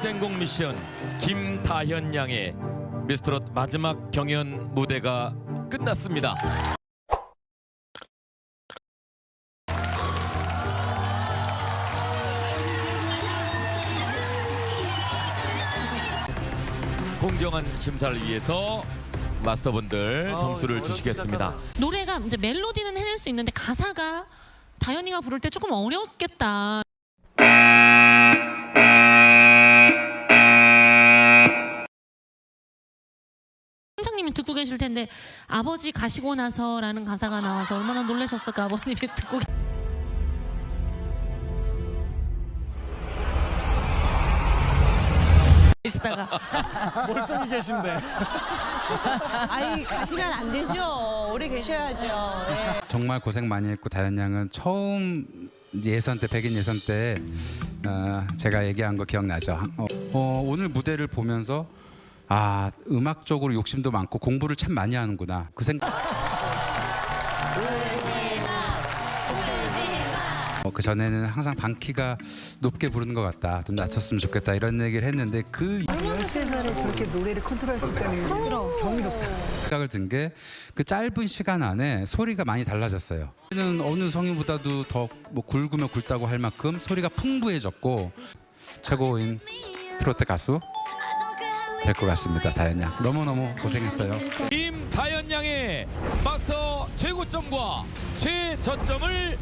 선생공 미션 김다현 양의 미스트롯 마지막 경연 무대가 끝났습니다. 공정한 심사를 위해서 마스터분들 점수를 주시겠습니다. 노래가 이제 멜로디는 해낼 수 있는데 가사가 다현이가 부를 때 조금 어렵겠다. 계실 텐데 아버지 가시고 나서라는 가사가 나와서 얼마나 놀라셨을까 아버님이 듣고 계- 계시다가 멀쩡히 계신데. 아이 가시면 안 되죠. 오래 계셔야죠. 예. 정말 고생 많이 했고 다현 양은 처음 예선 때 백인 예선 때 어, 제가 얘기한 거 기억나죠. 어, 어, 오늘 무대를 보면서 아 음악적으로 욕심도 많고 공부를 참 많이 하는구나 그 생각. 어, 그 전에는 항상 방키가 높게 부르는 것 같다, 좀 낮췄으면 좋겠다 이런 얘기를 했는데 그 13살에 저렇게 노래를 컨트롤할 수 있다는 경이롭다. 생각을 든 게 그 짧은 시간 안에 소리가 많이 달라졌어요. 는 어느 성인보다도 더 뭐 굵으면 굵다고 할 만큼 소리가 풍부해졌고 최고인 트로트 가수 될 것 같습니다. 다현 양 너무 너무 고생했어요. 김다현 양의 마스터 최고점과 최저점을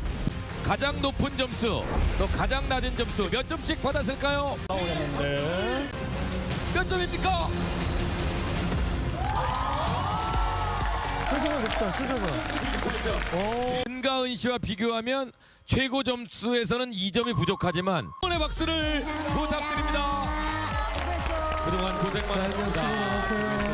가장 높은 점수 또 가장 낮은 점수 몇 점씩 받았을까요? 나오겠는데. 몇 점입니까? 표정을 높다, 표정을. 은가은 씨와 비교하면 최고 점수에서는 2점이 부족하지만 오늘 박수를 부탁드립니다. 그동안 고생 많으셨습니다.